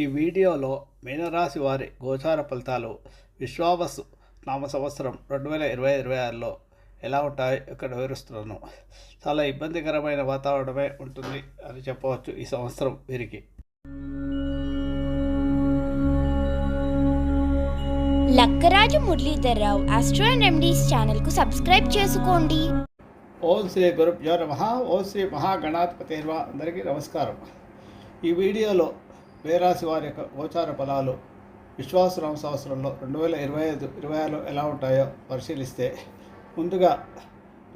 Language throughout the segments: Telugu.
ఈ వీడియోలో మీనరాశి వారి గోచార ఫలితాలు విశ్వావసు నామ సంవత్సరం రెండు వేల ఇరవై ఇరవై ఆరులో ఎలా ఉంటాయో ఇక్కడ వివరిస్తున్నాను. చాలా ఇబ్బందికరమైన వాతావరణమే ఉంటుంది అని చెప్పవచ్చు ఈ సంవత్సరం వీరికి. లక్కరాజు మురళీధర్రావు ఆస్ట్రో రెమెడీస్ ఛానల్కు సబ్స్క్రైబ్ చేసుకోండి. ఓం శ్రీ గురుభ్యో నమ. ఓం శ్రీ మహాగణాధిపతి అందరికీ నమస్కారం. ఈ వీడియోలో వేరాశి వారి యొక్క గోచార ఫలాలు విశ్వాసరామ సంవత్సరంలో రెండు వేల ఇరవై ఐదు ఇరవై ఆరులో ఎలా ఉంటాయో పరిశీలిస్తే ముందుగా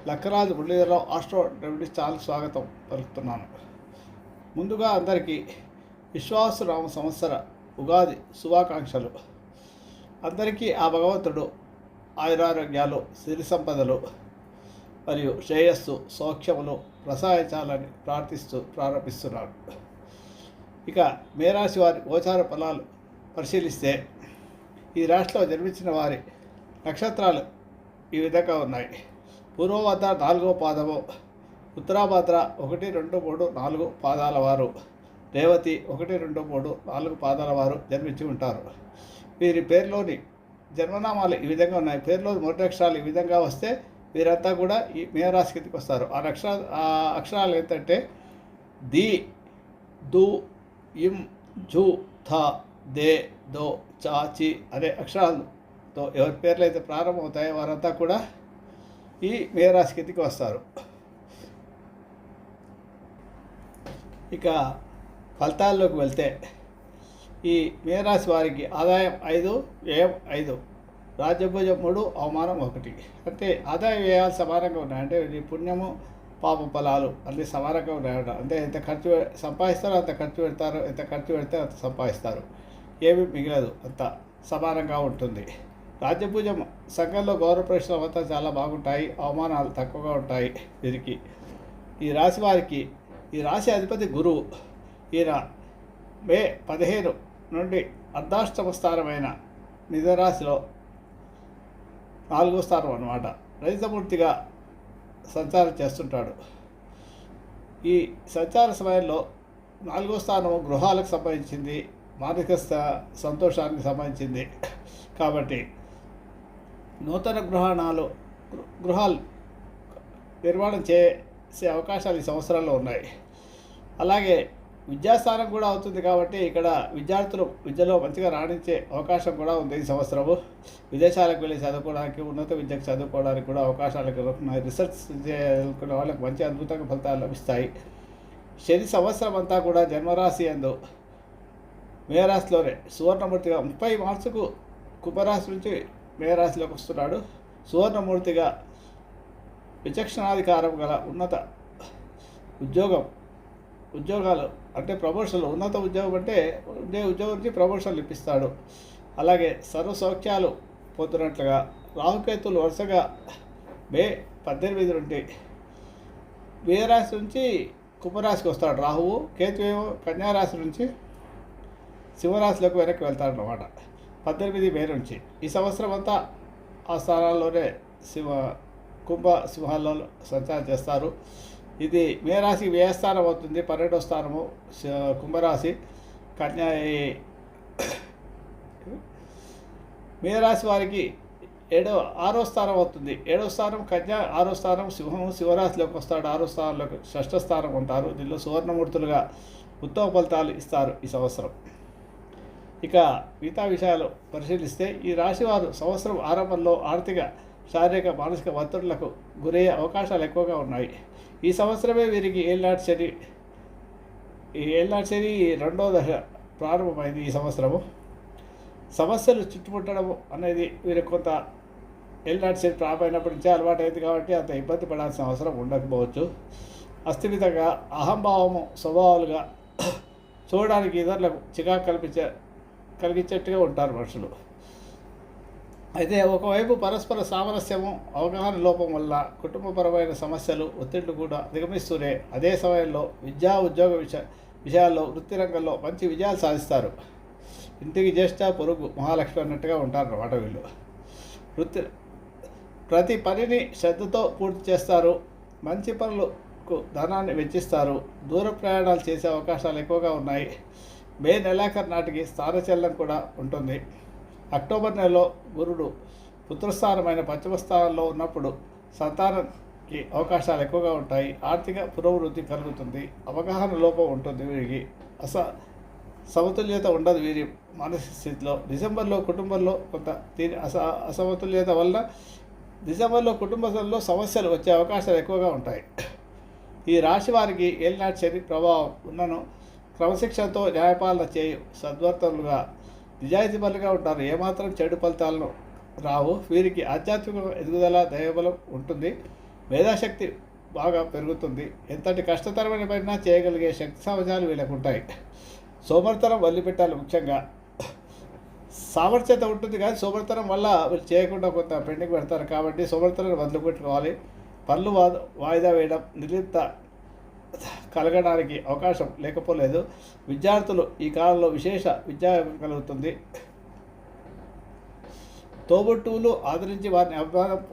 Lakkaraju Muralidhara Rao astro remedies channel స్వాగతం పలుకుతున్నాను. ముందుగా అందరికీ విశ్వాసరామ సంవత్సర ఉగాది శుభాకాంక్షలు. అందరికీ ఆ భగవంతుడు ఆయురారోగ్యాలు సిరి సంపదలు మరియు శ్రేయస్సు సౌఖ్యములు ప్రసాదించాలని ప్రార్థిస్తూ ప్రారంభిస్తున్నాడు. ఇక మేరాశి వారి గోచార ఫలాలు పరిశీలిస్తే ఈ రాశిలో జన్మించిన వారి నక్షత్రాలు ఈ విధంగా ఉన్నాయి. పూర్వభద్ర నాలుగో పాదము ఉత్తరాభద్ర ఒకటి రెండు మూడు నాలుగు పాదాల వారు రేవతి ఒకటి రెండు మూడు నాలుగు పాదాల వారు జన్మించి ఉంటారు. వీరి పేరులోని జన్మనామాలు ఈ విధంగా ఉన్నాయి. పేర్లోని మొదటి అక్షరాలు ఈ విధంగా వస్తే వీరంతా కూడా ఈ మేరాశి కిందకి వస్తారు. ఆ అక్షర ఆ అక్షరాలు ఏంటంటే ది దు ఇం జు థ దే దో చాచి అనే అక్షరాలతో ఎవరి పేర్లు అయితే ప్రారంభమవుతాయో వారంతా కూడా ఈ మేనరాశి కిందకి వస్తారు. ఇక ఫలితాల్లోకి వెళ్తే ఈ మేరాశి వారికి ఆదాయం ఐదు వ్యయం ఐదు రాజ్యభుజం మూడు అవమానం ఒకటి. అంటే ఆదాయ వ్యయాలు సమానంగా ఉన్నాయి అంటే పుణ్యము పాప ఫలాలు అన్నీ సమానంగా ఉన్నాయట అంటే ఎంత ఖర్చు సంపాదిస్తారో అంత ఖర్చు పెడతారు ఎంత ఖర్చు పెడితే అంత సంపాదిస్తారు. ఏమీ మిగలదు అంత సమానంగా ఉంటుంది. రాజ్యపూజ సంఘంలో గౌరవ ప్రశ్నలు అంతా చాలా బాగుంటాయి అవమానాలు తక్కువగా ఉంటాయి వీరికి. ఈ రాశి వారికి ఈ రాశి అధిపతి గురువు ఈయన మే పదిహేను నుండి అర్ధాష్టమ స్థానమైన నిజరాశిలో నాలుగో స్థానం అన్నమాట. రజితమూర్తిగా సంచారం చేస్తుంటాడు. ఈ సంచార సమయంలో నాలుగో స్థానం గృహాలకు సంబంధించింది మానసిక సంతోషానికి సంబంధించింది. కాబట్టి నూతన గృహాణాలు గృహాలు నిర్మాణం చేసే అవకాశాలు ఈ సంవత్సరాల్లో ఉన్నాయి. అలాగే విద్యాస్థానం కూడా అవుతుంది కాబట్టి ఇక్కడ విద్యార్థులు విద్యలో మంచిగా రాణించే అవకాశం కూడా ఉంది ఈ సంవత్సరము. విదేశాలకు వెళ్ళి చదువుకోవడానికి ఉన్నత విద్యకు చదువుకోవడానికి కూడా అవకాశాలు రీసెర్చ్ ఉన్నాయి. రిసెర్చ్ చేసుకునే వాళ్ళకి మంచి అద్భుతంగా ఫలితాలు లభిస్తాయి. శని సంవత్సరం అంతా కూడా జన్మరాశి అందు మేరాశిలోనే సువర్ణమూర్తిగా ముప్పై మార్చుకు కుంభరాశి నుంచి మేరాశిలోకి వస్తున్నాడు. సువర్ణమూర్తిగా విచక్షణాధికారం గల ఉన్నత ఉద్యోగం ఉద్యోగాలు అంటే ప్రమోషన్లు ఉన్నత ఉద్యోగం అంటే ఉండే ఉద్యోగం నుంచి ప్రమోషన్లు ఇప్పిస్తాడు. అలాగే సర్వ సౌఖ్యాలు పోతున్నట్లుగా రాహుకేతులు వరుసగా మే పద్దెనిమిది నుండి వీరరాశి నుంచి కుంభరాశికి వస్తాడు. రాహువు కేతు ఏమో కన్యారాశి నుంచి సింహరాశిలోకి వెనక్కి వెళ్తాడనమాట పద్దెనిమిది మే నుంచి ఈ సంవత్సరం అంతా ఆ స్థానాల్లోనే సింహ కుంభ సింహాల్లో సంచారం చేస్తారు. ఇది మే వ్యయస్థానం వ్యయ స్థానం అవుతుంది పన్నెండో స్థానము కుంభరాశి కన్యా ఈ- వారికి ఏడో ఆరో స్థానం అవుతుంది. ఏడో స్థానం కన్యా ఆరో స్థానం సింహము శివరాశిలోకి వస్తాడు. ఆరో స్థానంలోకి షష్ఠ స్థానం ఉంటారు. దీనిలో సువర్ణమూర్తులుగా ఉత్తమ ఫలితాలు ఇస్తారు ఈ సంవత్సరం. ఇక మిగతా విషయాలు పరిశీలిస్తే ఈ రాశివారు సంవత్సరం ఆరంభంలో ఆర్థిక శారీరక మానసిక ఒత్తిడులకు గురయ్యే అవకాశాలు ఎక్కువగా ఉన్నాయి. ఈ సంవత్సరమే వీరికి ఏళ్ళనాటి శని ఈ ఏళ్ళనాటి శని రెండో దశ ప్రారంభమైంది ఈ సంవత్సరము. సమస్యలు చుట్టుముట్టడం అనేది వీరికి కొంత ఏళ్ళనాటి శని ప్రారంభమైనప్పటి నుంచే అలవాటు అయింది కాబట్టి అంత ఇబ్బంది పడాల్సిన అవసరం ఉండకపోవచ్చు. అస్థిమితంగా అహంభావము స్వభావాలుగా చూడడానికి ఇతరులకు చికాకు కల్పించే కలిగించేట్టుగా ఉంటారు మనుషులు. అయితే ఒకవైపు పరస్పర సామరస్యము అవగాహన లోపం వల్ల కుటుంబపరమైన సమస్యలు ఒత్తిళ్ళు కూడా దిగమిస్తూనే అదే సమయంలో విద్యా ఉద్యోగ విష విషయాల్లో వృత్తి రంగంలో మంచి విజయాలు సాధిస్తారు. ఇంటికి జ్యేష్ఠ పొరుగు మహాలక్ష్మి అన్నట్టుగా ఉంటారు అన్నమాట వీళ్ళు. వృత్తి ప్రతి పనిని శ్రద్ధతో పూర్తి చేస్తారు. మంచి పనులకు ధనాన్ని వెచ్చిస్తారు. దూర ప్రయాణాలు చేసే అవకాశాలు ఎక్కువగా ఉన్నాయి. మే నెలాఖరు నాటికి స్థానచలనం కూడా ఉంటుంది. అక్టోబర్ నెలలో గురుడు పుత్రస్థానమైన పంచమ స్థానంలో ఉన్నప్పుడు సంతానానికి అవకాశాలు ఎక్కువగా ఉంటాయి. ఆర్థిక పురోభివృద్ధి కలుగుతుంది. అవగాహన లోపం ఉంటుంది వీరికి. అస సమతుల్యత ఉండదు వీరి మానసిక స్థితిలో. డిసెంబర్లో కుటుంబంలో కొంత దీని అస అసమతుల్యత వల్ల డిసెంబర్లో కుటుంబంలో సమస్యలు వచ్చే అవకాశాలు ఎక్కువగా ఉంటాయి. ఈ రాశి వారికి ఏలినాటి శని ప్రభావం ఉన్నను క్రమశిక్షణతో న్యాయపాలన చేయు నిజాయితీ నిజాయితీపరులుగా ఉంటారు. ఏమాత్రం చెడు ఫలితాలను రావు. వీరికి ఆధ్యాత్మిక ఎదుగుదల దైవబలం ఉంటుంది. మేధాశక్తి బాగా పెరుగుతుంది. ఎంతటి కష్టతరమైన పైన చేయగలిగే శక్తి సమాజాలు వీళ్ళకు ఉంటాయి. సోమర్తనం వదిలిపెట్టాలి ముఖ్యంగా. సామర్థ్యత ఉంటుంది కానీ సోమర్తనం వల్ల వీళ్ళు చేయకుండా కొంత పెండింగ్ పెడతారు. కాబట్టి సోమర్తనం వదిలిపెట్టుకోవాలి. పనులు వాయిదా వేయడం నిర్లిప్త కలగడానికి అవకాశం లేకపోలేదు. విద్యార్థులు ఈ కాలంలో విశేష విద్యా కలుగుతుంది. తోబుట్టువులు ఆదరించి వారిని అభిమానం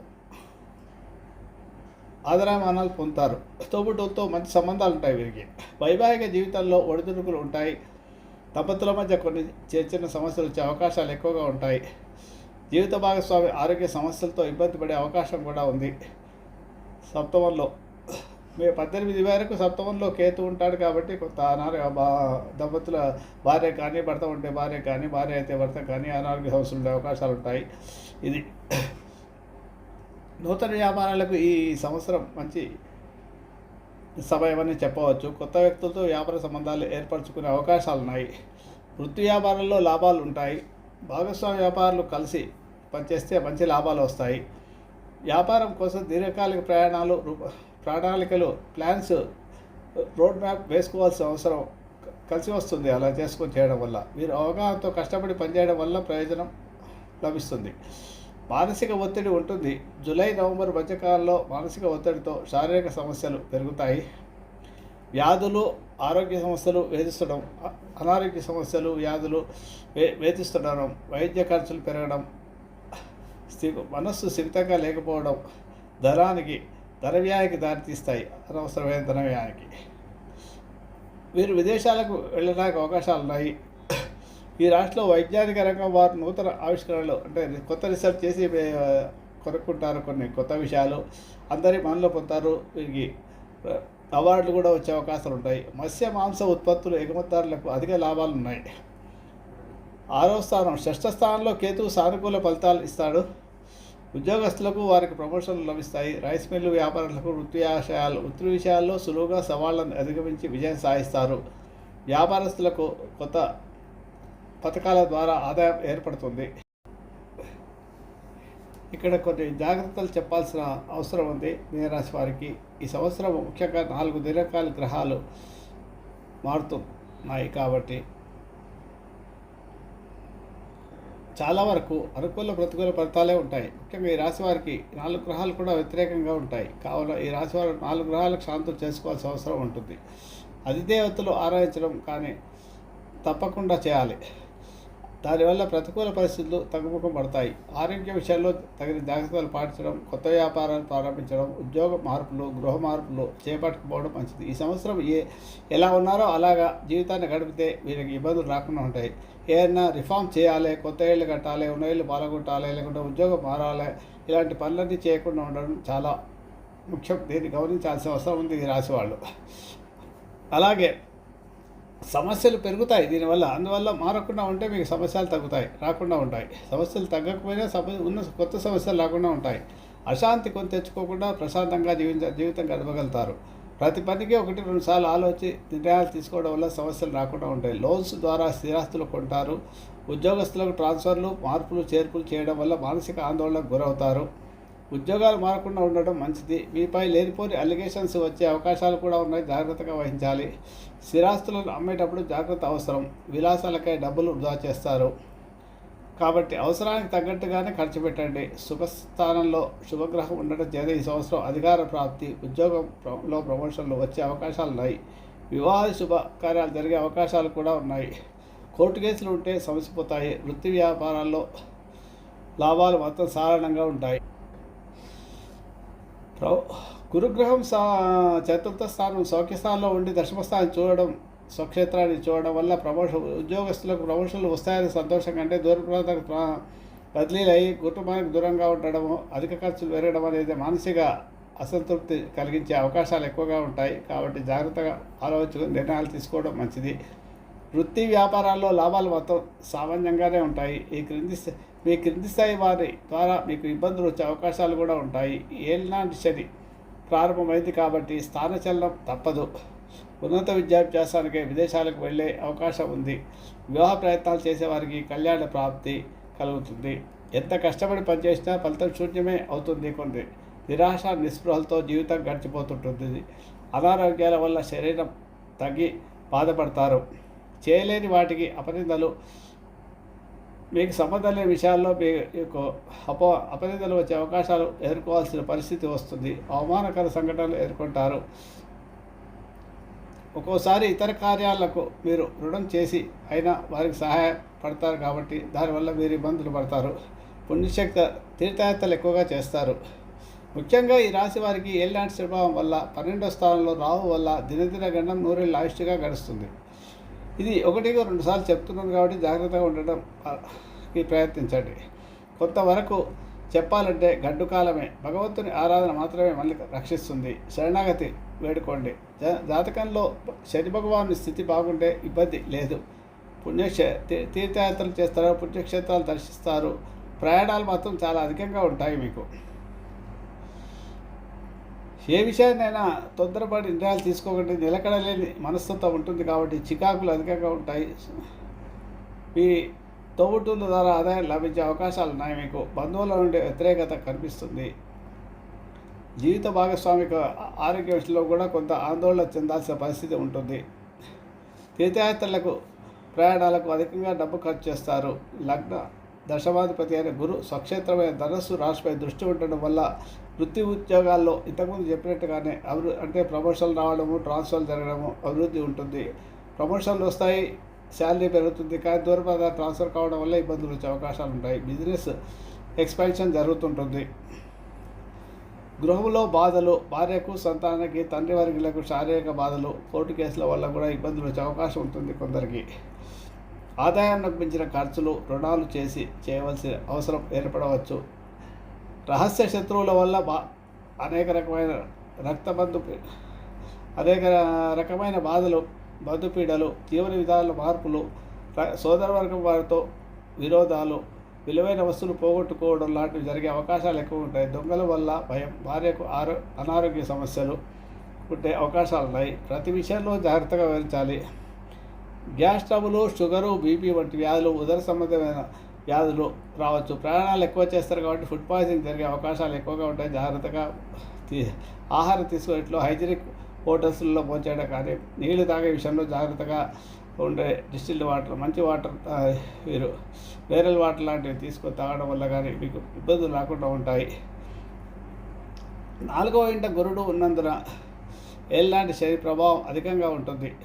ఆదరామానాలు పొందుతారు. తోబుట్టువులతో మంచి సంబంధాలు ఉంటాయి వీరికి. వైవాహిక జీవితంలో ఒడిదుడుకులు ఉంటాయి. దంపతుల మధ్య కొన్ని చిన్న చిన్న సమస్యలు వచ్చే అవకాశాలు ఎక్కువగా ఉంటాయి. జీవిత భాగస్వామి ఆరోగ్య సమస్యలతో ఇబ్బంది పడే అవకాశం కూడా ఉంది. సప్తమంలో మీ పద్దెనిమిది వరకు సప్తమంలో కేతు ఉంటాడు కాబట్టి కొంత అనారోగ్య దంపతుల భార్య కానీ భర్త ఉంటే భార్య కానీ భార్య అయితే భర్త కానీ అనారోగ్య సమస్యలు ఉండే అవకాశాలు ఉంటాయి. ఇది నూతన వ్యాపారాలకు ఈ సంవత్సరం మంచి సమయమని చెప్పవచ్చు. కొత్త వ్యక్తులతో వ్యాపార సంబంధాలు ఏర్పరచుకునే అవకాశాలు ఉన్నాయి. వృత్తి వ్యాపారంలో లాభాలు ఉంటాయి. భాగస్వామి వ్యాపారాలు కలిసి పనిచేస్తే మంచి లాభాలు వస్తాయి. వ్యాపారం కోసం దీర్ఘకాలిక ప్రయాణాలు రూప ప్రణాళికలు ప్లాన్స్ రోడ్ మ్యాప్ వేసుకోవాల్సిన అవసరం కలిసి వస్తుంది. అలా చేసుకొని చేయడం వల్ల మీరు అవగాహనతో కష్టపడి పనిచేయడం వల్ల ప్రయోజనం లభిస్తుంది. మానసిక ఒత్తిడి ఉంటుంది. జూలై నవంబర్ మధ్యకాలంలో మానసిక ఒత్తిడితో శారీరక సమస్యలు పెరుగుతాయి. వ్యాధులు ఆరోగ్య సమస్యలు వేధిస్తడం అనారోగ్య సమస్యలు వ్యాధులు వే వేధిస్తుండడం వైద్య ఖర్చులు పెరగడం స్థి మనస్సు స్థిమితంగా లేకపోవడం ధనానికి ధన వ్యయానికి దారితీస్తాయి. అనవసరమైన ధన వ్యయానికి. వీరు విదేశాలకు వెళ్ళడానికి అవకాశాలు ఉన్నాయి ఈ రాష్ట్రంలో వైజ్ఞానిక రంగం వారు నూతన ఆవిష్కరణలు అంటే కొత్త రీసెర్చ్ చేసి కొనుక్కుంటారు కొన్ని కొత్త విషయాలు. అందరి మనలో పొందుతారు. వీరికి అవార్డులు కూడా వచ్చే అవకాశాలు ఉంటాయి. మత్స్య మాంస ఉత్పత్తులు ఎగుమతిదారులకు అధిక లాభాలు ఉన్నాయి ఆరో స్థానం షష్ఠ స్థానంలో కేతువు సానుకూల ఫలితాలు ఇస్తాడు. ఉద్యోగస్తులకు వారికి ప్రమోషన్లు లభిస్తాయి. రైస్ మిల్లు వ్యాపారులకు వృత్తి ఆశయాలు వృత్తి విషయాల్లో సులువుగా సవాళ్ళను అధిగమించి విజయం సాధిస్తారు. వ్యాపారస్తులకు కొత్త పథకాల ద్వారా ఆదాయం ఏర్పడుతుంది. ఇక్కడ కొన్ని జాగ్రత్తలు చెప్పాల్సిన అవసరం ఉంది. మీనరాశి వారికి ఈ సంవత్సరం ముఖ్యంగా నాలుగు దీర్ఘకాల గ్రహాలు మారుతున్నాయి కాబట్టి చాలా వరకు అనుకూల ప్రతికూల ఫలితాలే ఉంటాయి. ముఖ్యంగా ఈ రాశి వారికి నాలుగు గ్రహాలు కూడా వ్యతిరేకంగా ఉంటాయి. కావున ఈ రాశి వారు నాలుగు గ్రహాలకు శాంతం చేసుకోవాల్సిన అవసరం ఉంటుంది. అధిదేవతలు ఆరాధించడం కానీ తప్పకుండా చేయాలి. దానివల్ల ప్రతికూల పరిస్థితులు తగ్గుముఖం పడతాయి. ఆరోగ్య విషయాల్లో తగిన జాగ్రత్తలు పాటించడం కొత్త వ్యాపారాలు ప్రారంభించడం ఉద్యోగ మార్పులు గృహ మార్పులు చేపట్టకపోవడం మంచిది. ఈ సంవత్సరం ఏ ఎలా ఉన్నారో అలాగా జీవితాన్ని గడిపితే వీరికి ఇబ్బందులు రాకుండా ఉంటాయి. ఏదైనా రిఫార్మ్ చేయాలి కొత్త ఇళ్ళు కట్టాలి ఉన్న ఇళ్ళు పాల్గొట్టాలి లేకుంటే ఉద్యోగం మారాలి ఇలాంటి పనులన్నీ చేయకుండా ఉండడం చాలా ముఖ్యం. దీన్ని గమనించాల్సిన అవసరం ఉంది ఈ రాశి వాళ్ళు. అలాగే సమస్యలు పెరుగుతాయి దీనివల్ల. అందువల్ల మారకుండా ఉంటే మీకు సమస్యలు తగ్గుతాయి రాకుండా ఉంటాయి. సమస్యలు తగ్గకపోయినా సమ ఉన్న కొత్త సమస్యలు రాకుండా ఉంటాయి. అశాంతి కొని తెచ్చుకోకుండా ప్రశాంతంగా జీవించ జీవితం గడపగలుగుతారు. ప్రతి పనికి ఒకటి రెండు సార్లు ఆలోచి నిర్ణయాలు తీసుకోవడం వల్ల సమస్యలు రాకుండా ఉంటాయి. లోన్స్ ద్వారా స్థిరాస్తులు కొంటారు. ఉద్యోగస్తులకు ట్రాన్స్ఫర్లు మార్పులు చేర్పులు చేయడం వల్ల మానసిక ఆందోళనకు గురవుతారు. ఉద్యోగాలు మారకుండా ఉండడం మంచిది. మీపై లేనిపోని అలిగేషన్స్ వచ్చే అవకాశాలు కూడా ఉన్నాయి. జాగ్రత్తగా వహించాలి. స్థిరాస్తులను అమ్మేటప్పుడు జాగ్రత్త అవసరం. విలాసాలకై డబ్బులు వృధా చేస్తారు. కాబట్టి అవసరానికి తగ్గట్టుగానే ఖర్చు పెట్టండి. శుభస్థానంలో శుభగ్రహం ఉండడం చేత ఈ సంవత్సరం అధికార ప్రాప్తి ఉద్యోగంలో ప్రమోషన్లు వచ్చే అవకాశాలు ఉన్నాయి. వివాహ శుభకార్యాలు జరిగే అవకాశాలు కూడా ఉన్నాయి. కోర్టు కేసులు ఉంటే సమసిపోతాయి. వృత్తి వ్యాపారాల్లో లాభాలు మొత్తం సాధారణంగా ఉంటాయి. గురుగ్రహం సా చతుర్థ స్థానం సౌఖ్యస్థానంలో ఉండి దశమస్థానం చూడడం స్వక్షేత్రాన్ని చూడడం వల్ల ప్రమోషన్ ఉద్యోగస్తులకు ప్రమోషన్లు వస్తాయని సంతోషం కంటే దూర ప్రాంతాలకు బదిలీలై బదిలీలు కుటుంబానికి దూరంగా ఉండడము అధిక ఖర్చులు పెరగడం అనేది మానసిక అసంతృప్తి కలిగించే అవకాశాలు ఎక్కువగా ఉంటాయి. కాబట్టి జాగ్రత్తగా ఆలోచించుకుని నిర్ణయాలు తీసుకోవడం మంచిది. వృత్తి వ్యాపారాల్లో లాభాలు మొత్తం సామాన్యంగానే ఉంటాయి. ఈ క్రింది మీ క్రింది స్థాయి వారి ద్వారా మీకు ఇబ్బందులు వచ్చే అవకాశాలు కూడా ఉంటాయి. ఏలినాటి శని ప్రారంభమైంది కాబట్టి స్థానచలనం తప్పదు. ఉన్నత విద్యాభ్యాసానికి విదేశాలకు వెళ్ళే అవకాశం ఉంది. వివాహ ప్రయత్నాలు చేసేవారికి కళ్యాణ ప్రాప్తి కలుగుతుంది. ఎంత కష్టపడి పనిచేసినా ఫలితం శూన్యమే అవుతుంది కొన్ని నిరాశ నిస్పృహలతో జీవితం గడిచిపోతుంటుంది. అనారోగ్యాల వల్ల శరీరం తగ్గి బాధపడతారు. చేయలేని వాటికి అపనిందలు మీకు సంబంధం విషయాల్లో మీకు అప అపనిందలు వచ్చే అవకాశాలు ఎదుర్కోవాల్సిన పరిస్థితి వస్తుంది. అవమానకర సంఘటనలు ఎదుర్కొంటారు. ఒక్కోసారి ఇతర కార్యాలకు మీరు రుణం చేసి అయినా వారికి సహాయపడతారు కాబట్టి దానివల్ల మీరు ఇబ్బందులు పడతారు. పుణ్యశక్తి తీర్థయాత్రలు ఎక్కువగా చేస్తారు. ముఖ్యంగా ఈ రాశి వారికి ఏళ్ళనాటి స్వభావం వల్ల పన్నెండో స్థానంలో రావు వల్ల దినదిన గండం నూరేళ్ళు ఆయుష్గా గడుస్తుంది. ఇది ఒకటిగా రెండుసార్లు చెప్తున్నాను కాబట్టి జాగ్రత్తగా ఉండడం ప్రయత్నించండి. కొంతవరకు చెప్పాలంటే గడ్డు కాలమే. భగవంతుని ఆరాధన మాత్రమే మనల్ని రక్షిస్తుంది. శరణాగతి వేడుకోండి. జ జాతకంలో శని భగవాను స్థితి బాగుంటే ఇబ్బంది లేదు. పుణ్యక్షే తీర్థయాత్రలు చేస్తారు పుణ్యక్షేత్రాలు దర్శిస్తారు. ప్రయాణాలు మాత్రం చాలా అధికంగా ఉంటాయి మీకు. ఏ విషయాన్నైనా తొందరపడి నిర్ణయాలు తీసుకోకుండా. నిలకడలేని మనస్తత్వం ఉంటుంది కాబట్టి చికాకులు అధికంగా ఉంటాయి. మీ తోబుట్టుల ద్వారా ఆదాయం లభించే అవకాశాలు ఉన్నాయి. మీకు బంధువుల నుండి వ్యతిరేకత కనిపిస్తుంది. జీవిత భాగస్వామిక ఆరోగ్య విషయంలో కూడా కొంత ఆందోళన చెందాల్సిన పరిస్థితి ఉంటుంది. తీర్థయాత్రలకు ప్రయాణాలకు అధికంగా డబ్బు ఖర్చు చేస్తారు. లగ్న దశమాధిపతి అయిన గురు స్వక్షేత్రమైన ధనస్సు రాశిపై దృష్టి ఉండడం వల్ల వృత్తి ఉద్యోగాల్లో ఇంతకుముందు చెప్పినట్టుగానే అభివృ అంటే ప్రమోషన్లు రావడము ట్రాన్స్ఫర్లు జరగడము అభివృద్ధి ఉంటుంది. ప్రమోషన్లు వస్తాయి శాలరీ పెరుగుతుంది కానీ దూరపద ట్రాన్స్ఫర్ కావడం వల్ల ఇబ్బందులు వచ్చే అవకాశాలు ఉంటాయి. బిజినెస్ ఎక్స్పాన్షన్ జరుగుతుంటుంది. గృహంలో బాధలు భార్యకు సంతానానికి తండ్రి వర్గులకు శారీరక బాధలు కోర్టు కేసుల వల్ల కూడా ఇబ్బందులు వచ్చే అవకాశం ఉంటుంది కొందరికి. ఆదాయానికి మించిన ఖర్చులు రుణాలు చేసి చేయవలసిన అవసరం ఏర్పడవచ్చు. రహస్య శత్రువుల వల్ల బా అనేక రకమైన రక్తబంధు అనేక రకమైన బాధలు బంధుపీడలు జీవన విధానాల మార్పులు సోదరవర్గం వారితో విరోధాలు విలువైన వస్తువులు పోగొట్టుకోవడం లాంటివి జరిగే అవకాశాలు ఎక్కువ ఉంటాయి. దొంగల వల్ల భయం భార్యకు ఆరో అనారోగ్య సమస్యలు ఉండే అవకాశాలు ఉన్నాయి. ప్రతి విషయంలో జాగ్రత్తగా వివరించాలి గ్యాస్ ట్రబులు షుగరు బీపీ వంటి వ్యాధులు ఉదర సంబంధమైన వ్యాధులు రావచ్చు. ప్రయాణాలు ఎక్కువ చేస్తారు కాబట్టి ఫుడ్ పాయిజనింగ్ జరిగే అవకాశాలు ఎక్కువగా ఉంటాయి. జాగ్రత్తగా తీ- ఆహారం తీసుకునేట్లో హైజీనిక్ హోటల్స్లో పోంచేయడం కానీ నీళ్ళు తాగే విషయంలో జాగ్రత్తగా ఉండే డిస్టిల్డ్ వాటర్ మంచి వాటర్ మీరు వేరల్ వాటర్ లాంటివి తీసుకొని తాగడం వల్ల కానీ మీకు ఇబ్బందులు రాకుండా ఉంటాయి. నాలుగవ ఇంట గురుడు ఉన్నందున ఏళ్ళలాంటి శరీర ప్రభావం అధికంగా ఉంటుంది.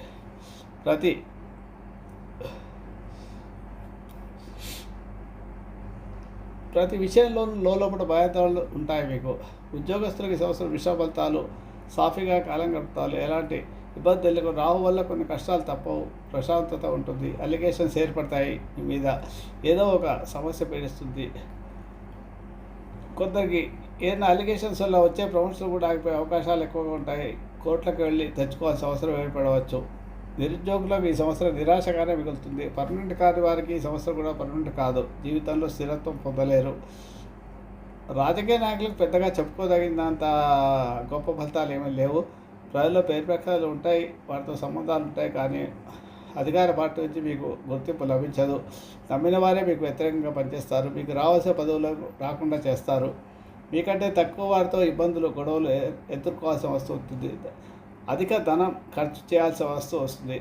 ప్రతి ప్రతి విషయంలోనూ లోపల బాధ్యతలు ఉంటాయి మీకు. ఉద్యోగస్తులకి ఈ సంవత్సరం విషయ ఫలితాలు సాఫీగా కాలం గడుపుతారు. ఎలాంటి ఇబ్బందులకు రావు వల్ల కొన్ని కష్టాలు తప్పవు. ప్రశాంతత ఉంటుంది. అలిగేషన్స్ ఏర్పడతాయి. మీ మీద ఏదో ఒక సమస్య పీడిస్తుంది కొందరికి ఏదైనా అలిగేషన్స్ వల్ల వచ్చే ప్రమోషన్లు కూడా ఆగిపోయే అవకాశాలు ఎక్కువగా ఉంటాయి. కోర్టులకు వెళ్ళి తెచ్చుకోవాల్సిన అవసరం ఏర్పడవచ్చు. నిరుద్యోగులకు ఈ సంవత్సరం నిరాశగానే మిగులుతుంది. పర్మనెంట్ కాని వారికి ఈ సంవత్సరం కూడా పర్మనెంట్ కాదు. జీవితంలో స్థిరత్వం పొందలేరు. రాజకీయ నాయకులకు పెద్దగా చెప్పుకోదగినంత గొప్ప ఫలితాలు ఏమీ లేవు. ప్రజల్లో పేరు ప్రకారాలు ఉంటాయి. వారితో సంబంధాలు ఉంటాయి కానీ అధికార పార్టీ నుంచి మీకు గుర్తింపు లభించదు. నమ్మిన వారే మీకు వ్యతిరేకంగా పనిచేస్తారు. మీకు రావాల్సిన పదవులకు రాకుండా చేస్తారు. మీకంటే తక్కువ వారితో ఇబ్బందులు గొడవలు ఎదుర్కోవాల్సిన వస్తుంది అధిక ధనం ఖర్చు చేయాల్సిన వస్తూ వస్తుంది.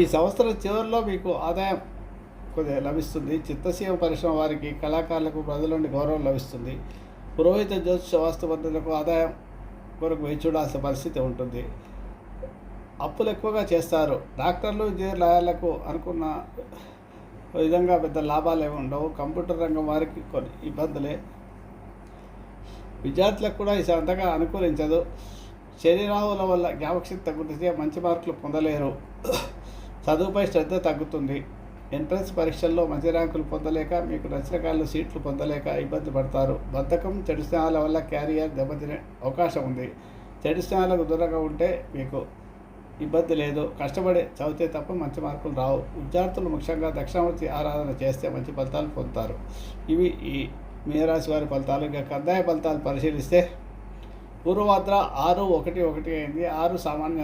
ఈ సంవత్సరం చివరిలో మీకు ఆదాయం కొద్దిగా లభిస్తుంది. చిత్తశీవ పరిశ్రమ వారికి కళాకారులకు ప్రజల నుండి గౌరవం లభిస్తుంది. పురోహిత జ్యోతిష వాస్తుపద్ధతులకు ఆదాయం కొరకు వేచి చూడాల్సిన పరిస్థితి ఉంటుంది. అప్పులు ఎక్కువగా చేస్తారు. డాక్టర్లు ఇంజనీర్ లాయర్లకు అనుకున్న విధంగా పెద్ద లాభాలు ఏమి ఉండవు. కంప్యూటర్ రంగం వారికి కొన్ని ఇబ్బందులే. విద్యార్థులకు కూడా ఇది అంతగా అనుకూలించదు. శరీరాహుల వల్ల జ్ఞాపకశక్తి తగ్గుతుంది మంచి మార్కులు పొందలేరు. చదువుపై శ్రద్ధ తగ్గుతుంది. ఎంట్రన్స్ పరీక్షల్లో మంచి ర్యాంకులు పొందలేక మీకు నచ్చిన కాళ్ళు సీట్లు పొందలేక ఇబ్బంది పడతారు. బద్ధకం చెడు స్నేహాల వల్ల క్యారియర్ దెబ్బతినే అవకాశం ఉంది. చెడు స్నేహాలకు దూరంగా ఉంటే మీకు ఇబ్బంది లేదు. కష్టపడి చదివితే తప్ప మంచి మార్కులు రావు. విద్యార్థులు ముఖ్యంగా దక్షిణామూర్తి ఆరాధన చేస్తే మంచి ఫలితాలు పొందుతారు. ఇవి ఈ మీనరాశి వారి ఫలితాలు ఇంకా కందాయ ఫలితాలు పరిశీలిస్తే పూర్వభద్ర ఆరు ఒకటి ఒకటి అయింది. ఆరు సామాన్య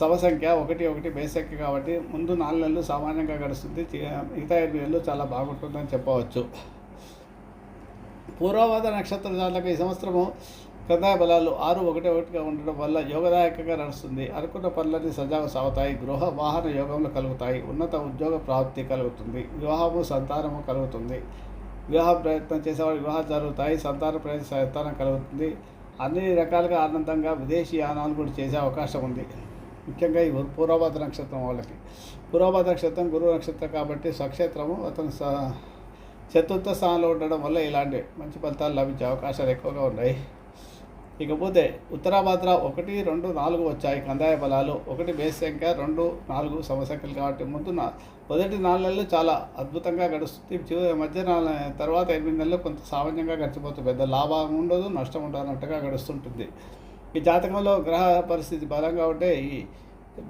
సమసంఖ్య ఒకటి ఒకటి బేసంఖ్య కాబట్టి ముందు నాలుగు నెలలు సామాన్యంగా గడుస్తుంది. మిగతా ఎనిమిది నెలలు చాలా బాగుంటుందని చెప్పవచ్చు. పూర్వభద్ర నక్షత్ర జాతకు ఈ సంవత్సరము కందాయ బలాలు ఆరు ఒకటి ఒకటిగా ఉండడం వల్ల యోగదాయకంగా నడుస్తుంది. అనుకున్న పనులన్నీ సజావు సాగుతాయి. గృహ వాహన యోగంలో కలుగుతాయి. ఉన్నత ఉద్యోగ ప్రాప్తి కలుగుతుంది. వివాహము సంతానము కలుగుతుంది. వివాహ ప్రయత్నం చేసేవాడు వివాహాలు జరుగుతాయి సంతాన ప్రయత్నం సంతానం కలుగుతుంది. అన్ని రకాలుగా ఆనందంగా విదేశీ యానాలు కూడా చేసే అవకాశం ఉంది. ముఖ్యంగా ఈ పూర్వభద్ర నక్షత్రం వాళ్ళకి. పూర్వభద్ర నక్షత్రం గురువు నక్షత్రం కాబట్టి స్వక్షేత్రము అతను స చతుర్థ స్థానంలో ఉండడం వల్ల ఇలాంటి మంచి ఫలితాలు లభించే అవకాశాలు ఎక్కువగా ఉన్నాయి. ఇకపోతే ఉత్తరాభద్ర ఒకటి రెండు నాలుగు వచ్చాయి కందాయ బలాలు. ఒకటి బేస్ సంఖ్య రెండు నాలుగు సమసంఖ్యలు కాబట్టి ముందు నా మొదటి నాలుగు నెలలు చాలా అద్భుతంగా గడుస్తుంది. చివరి మధ్య నాలుగు తర్వాత ఎనిమిది నెలలు కొంత సామాన్యంగా గడిచిపోతుంది. పెద్ద లాభం ఉండదు నష్టం ఉండదు అన్నట్టుగా గడుస్తుంటుంది. ఈ జాతకంలో గ్రహ పరిస్థితి బలంగా ఉంటే ఈ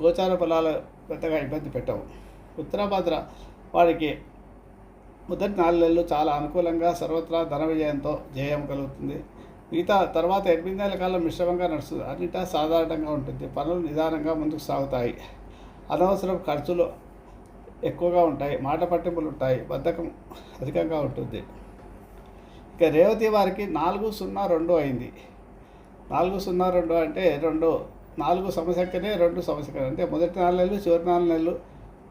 గోచార ఫలాలు పెద్దగా ఇబ్బంది పెట్టవు. ఉత్తరాభద్ర వారికి మొదటి నాలుగు నెలలు చాలా అనుకూలంగా సర్వత్రా ధన విజయంతో జయం కలుగుతుంది. మిగతా తర్వాత ఎనిమిది నెలల కాలం మిశ్రమంగా నడుస్తుంది. అన్నిటా సాధారణంగా ఉంటుంది. పనులు నిదానంగా ముందుకు సాగుతాయి. అనవసరం ఖర్చులు ఎక్కువగా ఉంటాయి మాట పట్టింపులు ఉంటాయి బద్ధకం అధికంగా ఉంటుంది. ఇక రేవతి వారికి నాలుగు సున్నా రెండు అయింది. నాలుగు సున్నా రెండు అంటే రెండు నాలుగు సమస్యకనే రెండు సమస్యకనే అంటే మొదటి నాలుగు నెలలు చివరి నాలుగు నెలలు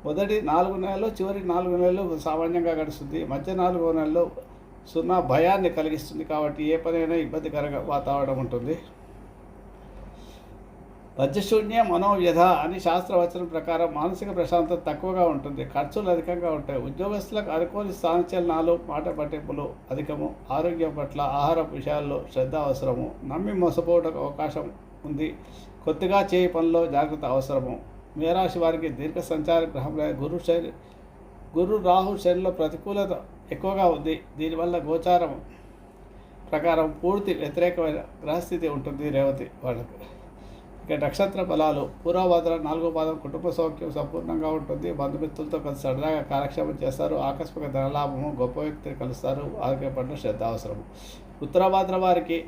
మొదటి నాలుగు నెలలు చివరి నాలుగు నెలలు సామాన్యంగా గడుస్తుంది. మధ్య నాలుగు నెలలు సున్నా భయాన్ని కలిగిస్తుంది కాబట్టి ఏ పనైనా ఇబ్బందికరంగా వాతావరణం ఉంటుంది. పద్యశూన్య మనోవ్యధ అని శాస్త్రవచనం ప్రకారం మానసిక ప్రశాంతత తక్కువగా ఉంటుంది. ఖర్చులు అధికంగా ఉంటాయి. ఉద్యోగస్తులకు అనుకోని స్థానచలనాలు మాట పట్టింపులు అధికము. ఆరోగ్యం పట్ల ఆహార విషయాల్లో శ్రద్ధ అవసరము. నమ్మి మోసపోవడానికి అవకాశం ఉంది. కొత్తగా చేయి పనిలో జాగ్రత్త అవసరము. మేరాశి వారికి దీర్ఘ సంచార గ్రహంలో గురు శని గురు రాహు శనిలో ప్రతికూలత ఎక్కువగా ఉంది. దీనివల్ల గోచారం ప్రకారం పూర్తి వ్యతిరేకమైన గ్రహస్థితి ఉంటుంది రేవతి వాళ్ళకు. ఇక నక్షత్ర ఫలాలు. పూర్వభద్ర నాలుగో పాదం కుటుంబ సౌఖ్యం సంపూర్ణంగా ఉంటుంది. బంధుమిత్రులతో కలిసి సరదాగా కాలక్షేమం చేస్తారు. ఆకస్మిక ధనలాభము గొప్ప వ్యక్తిని కలుస్తారు. ఆరోగ్య పట్ల శ్రద్ధ అవసరం ఉత్తరభద్ర వారికి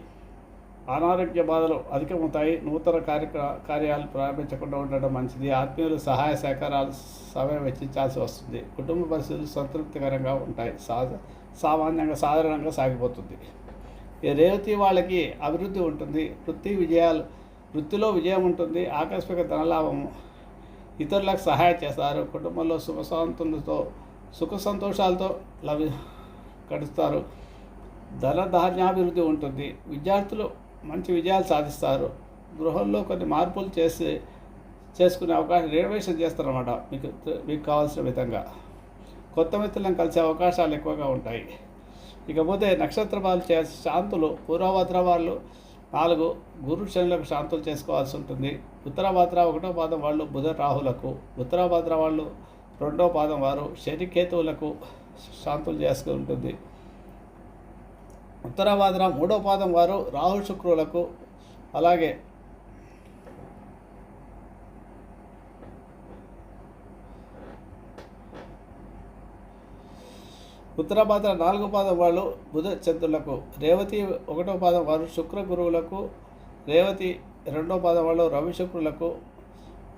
అనారోగ్య బాధలు అధికమవుతాయి. నూతన కార్యక్ర కార్యాలు ప్రారంభించకుండా ఉండడం మంచిది. ఆత్మీయులు సహాయ సహకారాలు సమయం వెచ్చించాల్సి వస్తుంది. కుటుంబ పరిస్థితులు సంతృప్తికరంగా ఉంటాయి. సాధ సామాన్యంగా సాధారణంగా సాగిపోతుంది. ఈ రేవతి వాళ్ళకి అభివృద్ధి ఉంటుంది. వృత్తి విజయాలు వృత్తిలో విజయం ఉంటుంది ఆకస్మిక ధనలాభము ఇతరులకు సహాయం చేస్తారు కుటుంబంలో సుఖ శాంతులతో సుఖ సంతోషాలతో లభి గడుస్తారు. ధన ధాన్యాభివృద్ధి ఉంటుంది. విద్యార్థులు మంచి విజయాలు సాధిస్తారు. గృహంలో కొన్ని మార్పులు చేసి చేసుకునే అవకాశం రిజర్వేషన్ చేస్తారన్నమాట. మీకు మీకు కావాల్సిన విధంగా. కొత్త మిత్రులను కలిసే అవకాశాలు ఎక్కువగా ఉంటాయి. ఇకపోతే నక్షత్ర వాళ్ళు చే శాంతులు పూర్వభద్ర వాళ్ళు నాలుగు గురు శనులకు శాంతులు చేసుకోవాల్సి ఉంటుంది. ఉత్తరాభద్ర ఒకటో పాదం వాళ్ళు బుధ రాహులకు. ఉత్తరాభద్ర వాళ్ళు రెండో పాదం వారు శని కేతువులకు శాంతులు చేసుకుంటుంది ఉత్తరాభద్ర మూడో పాదం వారు రాహు శుక్రులకు. అలాగే ఉత్తరాభద్ర నాలుగో పాదం వాళ్ళు బుధ చంద్రులకు రేవతి ఒకటో పాదం వారు శుక్ర గురువులకు రేవతి రెండో పాదం వాళ్ళు రవి శుక్రులకు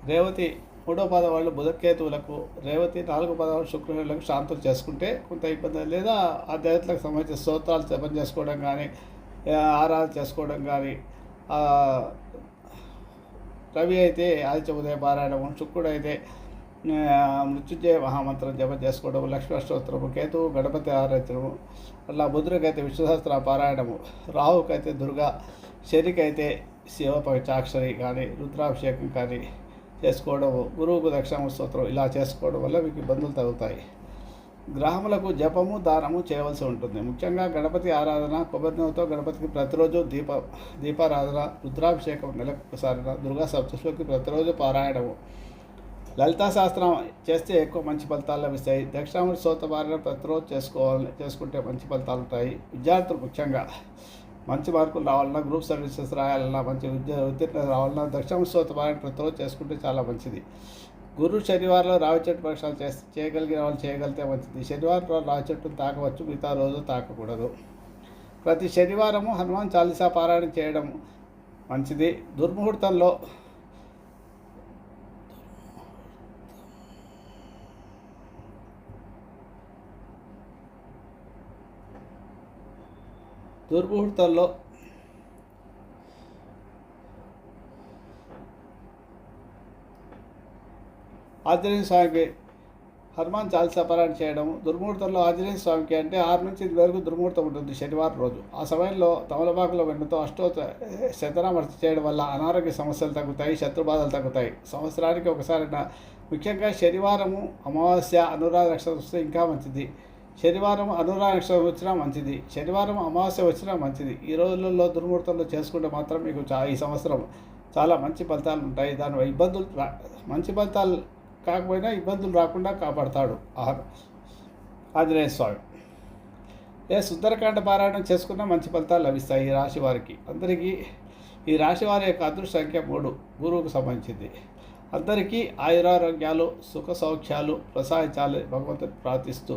రేవతి మూడో పాదం వాళ్ళు బుధకేతువులకు రేవతి నాలుగో పాదం వాళ్ళు శుక్రులకు శాంతులు చేసుకుంటే కొంత ఇబ్బంది లేదా. ఆ దేవతలకు సంబంధించిన స్తోత్రాలు జపం చేసుకోవడం కానీ ఆరాధన చేసుకోవడం కానీ రవి అయితే ఆదిత్య ఉదయ పారాయణము శుక్రుడు అయితే మృత్యుంజయ మహామంత్రం జపం చేసుకోవడం లక్ష్మీ స్తోత్రము కేతువు గణపతి ఆరాధనము అట్లా బుధుడికైతే విశ్వసహస్ర పారాయణము రాహుకైతే దుర్గా శనికైతే శివ పంచాక్షరి కానీ రుద్రాభిషేకం కానీ చేసుకోవడము గురువుకు దక్షిణ స్తోత్రం ఇలా చేసుకోవడం వల్ల మీకు ఇబ్బందులు తగ్గుతాయి గ్రహములకు జపము దానము చేయవలసి ఉంటుంది. ముఖ్యంగా గణపతి ఆరాధన కొబ్బరినూతో గణపతికి ప్రతిరోజు దీప దీపారాధన రుద్రాభిషేకం నెలకు ఒకసారి దుర్గా సప్తశులకి ప్రతిరోజు పారాయణము. లలితా శాస్త్రం చేస్తే ఎక్కువ మంచి ఫలితాలు లభిస్తాయి. దక్షిణామూర్తి సోత ప్రతిరోజు చేసుకోవాలి చేసుకుంటే మంచి ఫలితాలు ఉంటాయి. విద్యార్థులు ముఖ్యంగా మంచి మార్కులు రావాలన్నా గ్రూప్ సర్వీసెస్ రాయాలన్నా మంచి విద్య ఉత్తీర్ణత రావాలన్నా దక్షిణామూర్తి సోత ప్రతిరోజు చేసుకుంటే చాలా మంచిది. గురు శనివారంలో రావి చెట్టు పరీక్షలు చేస్తే చేయగలిగిన వాళ్ళు చేయగలిగితే మంచిది. శనివారం రావి చెట్టును తాకవచ్చు మిగతా రోజు తాకకూడదు. ప్రతి శనివారము హనుమాన్ చాలీసా పారాయణ చేయడం మంచిది. దుర్ముహూర్తంలో దుర్ముహూర్తాల్లో ఆంజనేయ స్వామికి హనుమాన్ చాలీసా పారాయణ చేయడం దుర్ముహూర్తంలో ఆంజనేయ స్వామికి అంటే ఆరు నుంచి ఇది వరకు దుర్ముహూర్తం ఉంటుంది శనివారం రోజు. ఆ సమయంలో తమలపాకుల వెన్నతో అష్టో శతనామర్తి చేయడం వల్ల అనారోగ్య సమస్యలు తగ్గుతాయి శత్రుబాధలు తగ్గుతాయి. సంవత్సరానికి ఒకసారి ముఖ్యంగా శనివారము అమావాస్య అనురాధ నక్షత్రం వస్తే ఇంకా మంచిది. శనివారం అనురాధ నక్షత్రం వచ్చినా మంచిది. శనివారం అమావాస్య వచ్చినా మంచిది. ఈ రోజులలో దుర్ముహూర్తంలో చేసుకుంటే మాత్రం మీకు చా ఈ సంవత్సరం చాలా మంచి ఫలితాలు ఉంటాయి. దాని ఇబ్బందులు రా మంచి ఫలితాలు కాకపోయినా ఇబ్బందులు రాకుండా కాపాడతాడు ఆహారం ఆంజనేయ స్వామి. ఏ సుందరకాండ పారాయణం చేసుకున్నా మంచి ఫలితాలు లభిస్తాయి ఈ రాశి వారికి. అందరికీ ఈ రాశి వారి యొక్క అదృష్ట సంఖ్య మూడు. గురువుకు సంబంధించింది. అందరికీ ఆయురారోగ్యాలు సుఖ సౌఖ్యాలు ప్రసాదించాలి భగవంతుని ప్రార్థిస్తూ